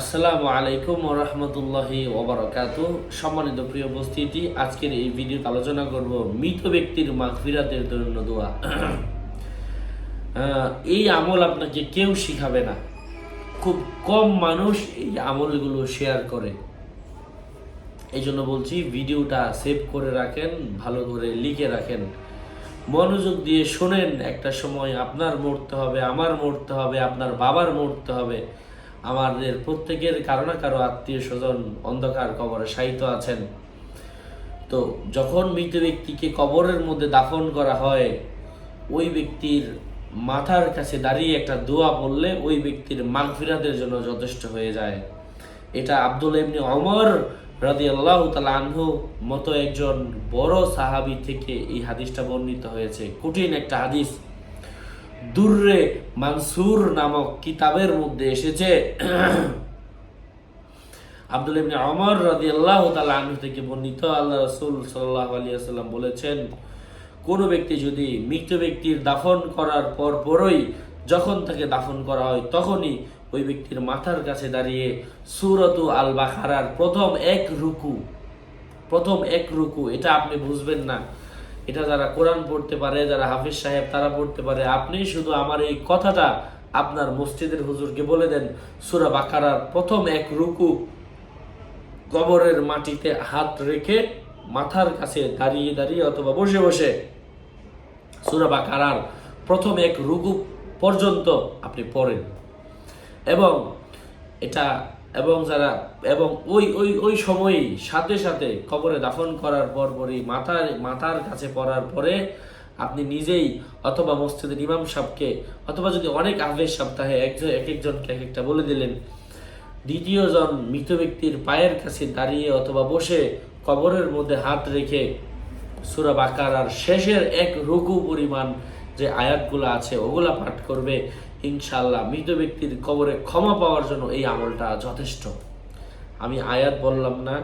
আসসালামু আলাইকুম রহমতুল্লাহি ওবরাকাত সম্মানিত প্রিয় উপস্থিতি, আজকের এই ভিডিওতে আলোচনা করব মৃত ব্যক্তির মাগফিরাতের জন্য দোয়া। এই আমল আপনাকে কেউ শিখাবে না। খুব কম মানুষ এই আমলগুলো শেয়ার করে। এই জন্য বলছি, ভিডিওটা সেভ করে রাখেন, ভালো করে লিখে রাখেন। মনোযোগ দিয়ে শোনেন, একটা সময় আপনার মরতে হবে, আমার মরতে হবে, আপনার বাবার মরতে হবে। আমাদের প্রত্যেকের কারও না কারও আত্মীয় স্বজন অন্ধকার কবরে শায়িত আছেন। তো যখন মৃত ব্যক্তিকে কবরের মধ্যে দাফন করা হয়, ওই ব্যক্তির মাথার কাছে দাঁড়িয়ে একটা দোয়া বললে ওই ব্যক্তির মাগফিরাতের জন্য যথেষ্ট হয়ে যায়। এটা আব্দুল এমনি অমর রাদি আল্লাহ আনহু মতো একজন বড় সাহাবি থেকে এই হাদিসটা বর্ণিত হয়েছে। কঠিন একটা হাদিস। দুর্রে মানসুর নামক কিতাবের মধ্যে এসেছে। আব্দুল ইবনে ওমর রাদিয়াল্লাহু তাআলা আনহু থেকে বর্ণিত আল্লাহ রাসূল সাল্লাল্লাহু আলাইহি ওয়াসাল্লাম বলেছেন, কোন ব্যক্তি যদি মৃত ব্যক্তির দাফন করার পর পরই যখন তাকে দাফন করা হয় তখনই ওই ব্যক্তির মাথার কাছে দাঁড়িয়ে সুরতু আল বাখারার প্রথম এক রুকু, প্রথম এক রুকু, এটা আপনি বুঝবেন না। এটা যারা কোরআন পড়তে পারে, যারা হাফিজ সাহেব, তারা পড়তে পারে। আপনি শুধু আমার এই কথাটা আপনার মসজিদের হুজুরকে বলে দেন, সুরা বাকারার প্রথম এক রুকু কবরের মাটিতে হাত রেখে মাথার কাছে দাঁড়িয়ে দাঁড়িয়ে অথবা বসে বসে সুরা বাকারার প্রথম এক রুকু পর্যন্ত আপনি পড়েন। এবং এটা এবং যারা, এবং ওই ওই ওই সময়ই সাথে সাথে কবরে দাফন করার পর পরই মাথার মাথার কাছে পড়ার পরে আপনি নিজেই অথবা মসজিদের ইমাম সাহেবকে অথবা যদি অনেক আহ্বের সপ্তাহে একজন এক একজনকে এক একটা বলে দিলেন, দ্বিতীয় জন মৃত ব্যক্তির পায়ের কাছে দাঁড়িয়ে অথবা বসে কবরের মধ্যে হাত রেখে সুরা বাকার আর শেষের এক রুকু পরিমাণ যে আয়াতগুলো আছে, ওগুলা পাঠ করবে ইনশাল্লাহ মৃত ব্যক্তির কবরে ক্ষমা পাওয়ার জন্য এই আমলটা যথেষ্ট। আমি আয়াত বললাম না,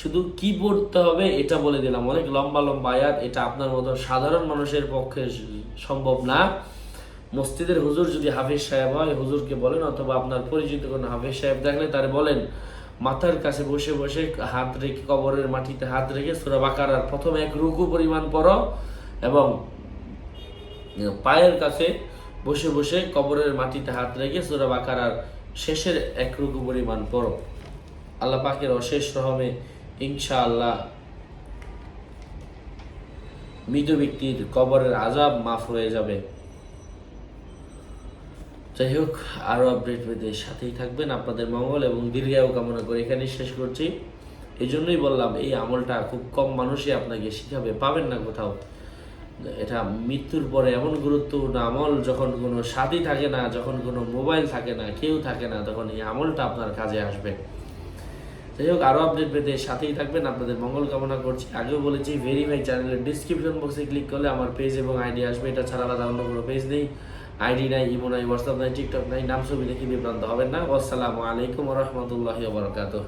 শুধু কি পড়তে হবে এটা বলে দিলাম। অনেক লম্বা লম্বা আয়াত, এটা আপনার মতো সাধারণ মানুষের পক্ষে সম্ভব না। মসজিদের হুজুর যদি হাফিজ সাহেব হয়, হুজুরকে বলেন, অথবা আপনার পরিচিত কোনো হাফিজ সাহেব দেখলে তারে বলেন, মাথার কাছে বসে বসে হাত রেখে, কবরের মাটিতে হাত রেখে সুরা বাকারার প্রথম এক রুকু পরিমাণ পড়ো এবং পায়ের কাছে বসে বসে কবরের মাটিতে হাত রেখে সুরা বাকারার শেষের এক রুকু পরিমাণ পড়ো। আল্লাহ পাকের অশেষ রহমে ইনশাআল্লাহ মৃত ব্যক্তির কবরের আজাব মাফ হয়ে যাবে। যাই হোক আরও আপডেট পেতে সাথেই থাকবেন আপনাদের মঙ্গল এবং দীর্ঘায়ু কামনা করে এখানেই শেষ করছি। এই জন্যই বললাম, এই আমলটা খুব কম মানুষই আপনাকে শিখাবে, পাবেন না কোথাও। এটা মৃত্যুর পরে এমন গুরুত্বপূর্ণ আমল যখন কোনো সাথী থাকে না, যখন কোনো মোবাইল থাকে না, কেউ থাকে না, তখন এই আমলটা আপনার কাজে আসবে। যাই হোক, আরও আপডেট পেতে সাথেই থাকবেন। আপনাদের মঙ্গল কামনা করছি। আগেও বলেছি ভেরিফাই চ্যানেলের ডিসক্রিপশন বক্সে ক্লিক করলে আমার পেজ এবং আইডি আসবে। এটা ছাড়া আলাদা অন্য কোনো পেজ নেই। আইডি নাই ইমো নাই হোয়াটসঅ্যাপ নাই টিকটক নাই, নাম ছবি দেখে বিভ্রান্ত হবেন না। আসসালামু আলাইকুম রহমতুল্লাহি বারকাতুহ।